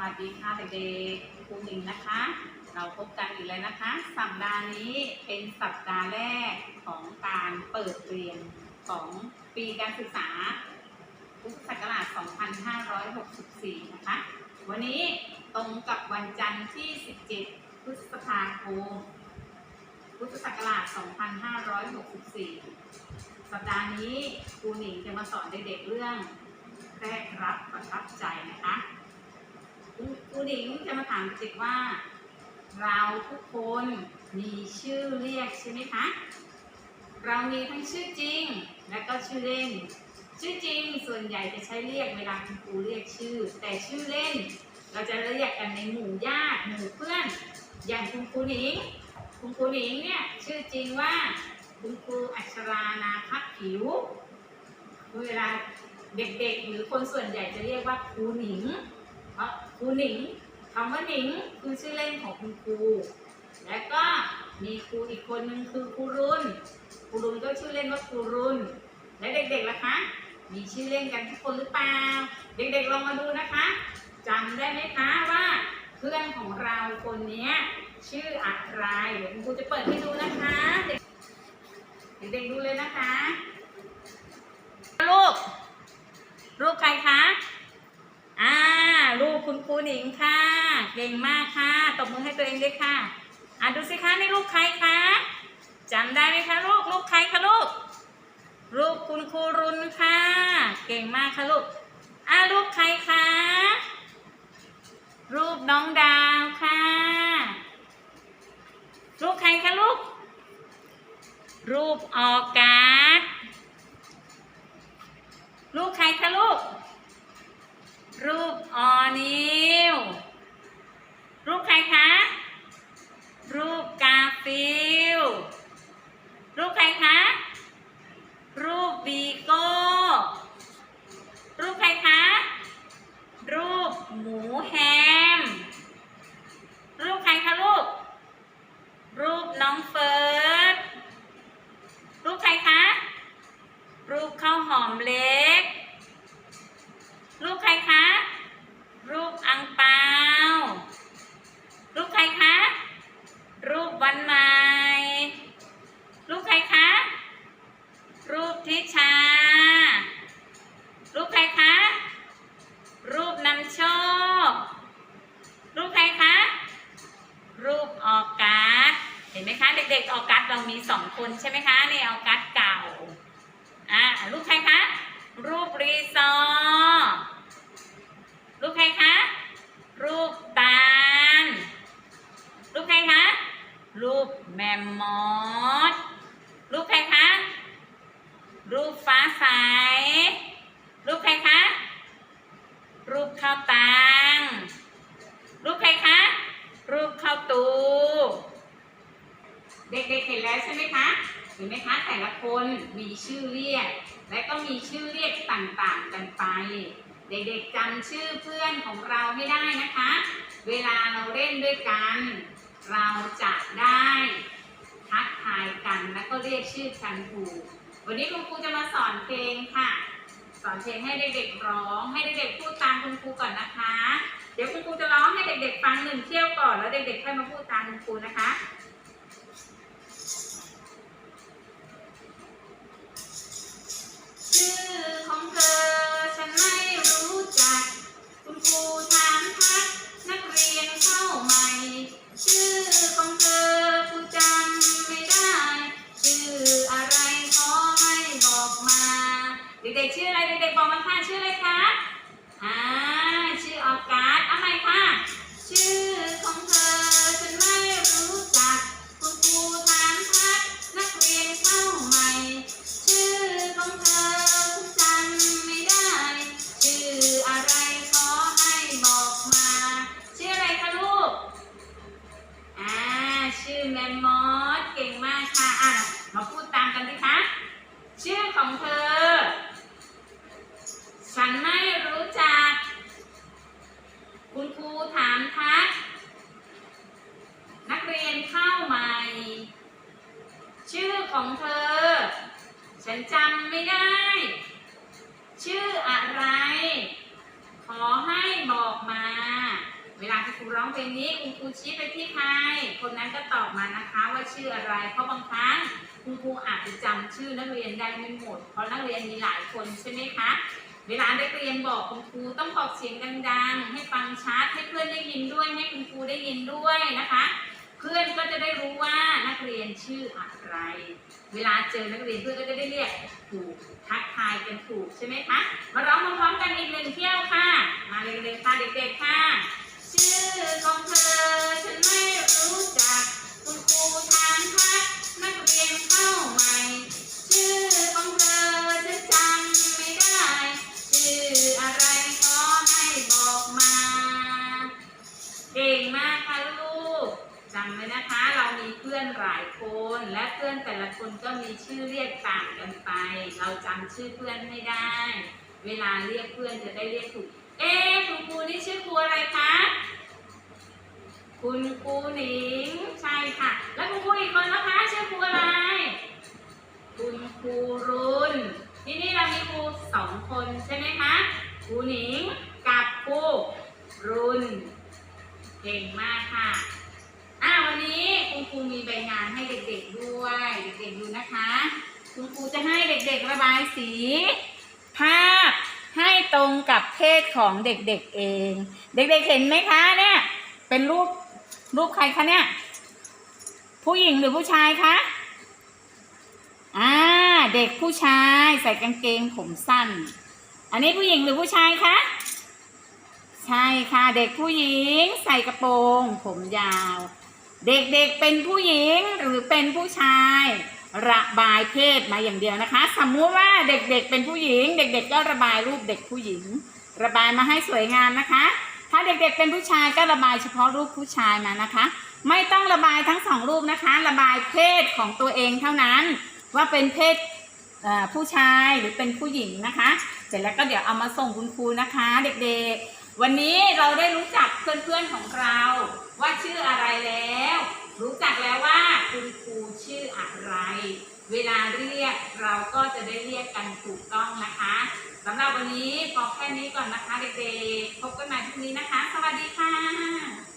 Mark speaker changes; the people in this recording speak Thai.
Speaker 1: วัสดีค่ะเด็กๆครูหนิงนะคะ เราพบกันอีกแล้วนะคะ สัปดาห์นี้เป็นสัปดาห์แรกของการเปิดเรียนของปีการศึกษาพุทธศักราช 2564 นะคะ วันนี้ตรงกับวันจันทร์ที่ 17 พฤษภาคม พุทธศักราช 2564 สัปดาห์นี้ครูหนิงจะมาสอนเด็กๆเรื่องแรกรับประทับใจนะคะ ครูหนิงจะมาถามเด็กว่า เราทุกคนมีชื่อเรียกใช่ไหมคะ เรามีทั้งชื่อจริงและก็ชื่อเล่น ชื่อจริงส่วนใหญ่จะใช้เรียกเวลาคุณครูเรียกชื่อ แต่ชื่อเล่น เราจะเรียกกันในหมู่ญาติหมู่เพื่อน อย่างคุณครูหนิงคุณครูหนิงเนี่ยชื่อจริงว่าคุณครูอัชรานาคับผิว เวลาเด็กๆ หรือคนส่วนใหญ่จะเรียกว่าครูหนิง เพราะ ครูหนิงคำว่าหนิงคือชื่อเล่นของคุณครู และก็มีครูอีกคนนึงคือครูรุ่น ครูรุ่นก็ชื่อเล่นว่าครูรุ่น และเด็กๆล่ะคะ มีชื่อเล่นกันทุกคนหรือเปล่า เด็กๆลองมาดูนะคะจำได้ไหมคะว่าเพื่อนของเราคนเนี้ยชื่ออะไร เดี๋ยวคุณครูจะเปิดให้ดูนะคะ เด็กๆดูเลยนะคะลูกรูปใครคะ อ่า หนิงค่ะ เก่งมากค่ะ ตบมือให้ตัวเองด้วยค่ะ อ่าดูสิคะนี่รูปใครคะจำได้ไหมคะลูกรูปใครคะลูกรูปคุณครูรุนค่ะ เก่งมากค่ะลูก อ่ารูปใครคะรูปน้องดาวค่ะ รูปใครคะลูก รูปออกัสรูปใครคะลูก รูปออนิ มีสองคนใช่ไหมคะนี่ออกัสเก่าอ่ คนมีชื่อเรียก และก็มีชื่อเรียกต่างๆกันไป เด็กๆจำชื่อเพื่อนของเราให้ได้นะคะ เวลาเราเล่นด้วยกัน เราจะได้ทักทายกันแล้วก็เรียกชื่อกันถูกวันนี้คุณครูจะมาสอนเพลงค่ะ สอนเพลงให้เด็กๆร้อง ให้เด็กๆพูดตามคุณครูก่อนนะคะ เดี๋ยวคุณครูจะร้องให้เด็กๆฟังหนึ่งเที่ยวก่อนแล้วเด็กๆค่อยมาพูดตามคุณครูนะคะ เด็กๆชื่ออะไรเด็กๆบอกมาค่ะชื่ออะไรคะอ่าชื่อออกัสอาใหม่ค่ะชื่อของเธอฉันไม่รู้จัก คุณครูถามทักนักเรียนเข้าใหม่ ชื่อของเธอคุณจำไม่ได้ ชื่ออะไรขอให้บอกมา ชื่ออะไรคะลูกอ่าชื่อแมมมอสเก่งมากค่ะอะมาพูดตามกันสิคะชื่อของเธอ ฉันจำไม่ได้ ชื่ออะไร ขอให้บอกมา เวลาที่ครูร้องเพลงนี้คุณครูชี้ไปที่ใคร คนนั้นก็ตอบมานะคะว่าชื่ออะไร เพราะบางครั้งคุณครูอาจจะจำชื่อนักเรียนได้ไม่หมด เพราะนักเรียนมีหลายคนใช่ไหมคะ เวลานักเรียนบอกคุณครูต้องบอกเสียงดัง ๆ ให้ฟังชัดให้เพื่อนได้ยินด้วยให้คุณครูได้ยินด้วยนะคะ เพื่อนก็จะได้รู้ว่านักเรียนชื่ออะไร เวลาเจอนักเรียนเพื่อนก็จะได้เรียกถูกทักทายกันถูกใช่ไหมคะ มาร้องพร้อมๆกันอีกหนึ่งเที่ยวค่ะ มาเลยๆค่ะเด็กๆค่ะ ชื่อของเธอฉันไม่รู้จัก คุณครูทางทักนัก คนก็มีชื่อเรียกต่างกันไป เราจำชื่อเพื่อนไม่ได้ เวลาเรียกเพื่อนจะได้เรียกถูก เอ๊คุณครูนี่ชื่อครูอะไรคะ คุณครูหนิง ใช่ค่ะ แล้วคุณครูอีกคนนะคะชื่อครูอะไร คุณครูรุนที่นี่เรามีครูสองคนใช่ไหมคะ ครูหนิง คุณครูจะให้เด็กๆระบายสี ภาพให้ตรงกับเพศของเด็กๆเอง เด็กๆเห็นไหมคะเนี่ย เป็นรูปรูปใครคะเนี่ย ผู้หญิงหรือผู้ชายคะอ่าเด็กผู้ชายใส่กางเกงผมสั้น อันนี้ผู้หญิงหรือผู้ชายคะใช่ค่ะ เด็กผู้หญิงใส่กระโปรง ผมยาว เด็กๆเป็นผู้หญิงหรือเป็นผู้ชาย ระบายเพศมาอย่างเดียวนะคะ สมมุติว่าเด็กๆเป็นผู้หญิง เด็ก ๆ ก็ระบายรูปเด็กผู้หญิง ระบายมาให้สวยงามนะคะ ถ้าเด็กๆเป็นผู้ชายก็ระบายเฉพาะรูปผู้ชายมานะคะ ไม่ต้องระบายทั้งสองรูปนะคะ ระบายเพศของตัวเองเท่านั้น ว่าเป็นเพศผู้ชายหรือเป็นผู้หญิงนะคะ เสร็จแล้วก็เดี๋ยวเอามาส่งคุณครูนะคะ เด็กๆ วันนี้เราได้รู้จักเพื่อนๆของเรา ว่าชื่ออะไรแล้ว รู้จักแล้ว ชื่ออะไร เวลาเรียกเราก็จะได้เรียกกันถูกต้องนะคะสำหรับวันนี้พอแค่นี้ก่อนนะคะเด็กๆพบกันใหม่พรุ่งนี้นะคะ สวัสดีค่ะ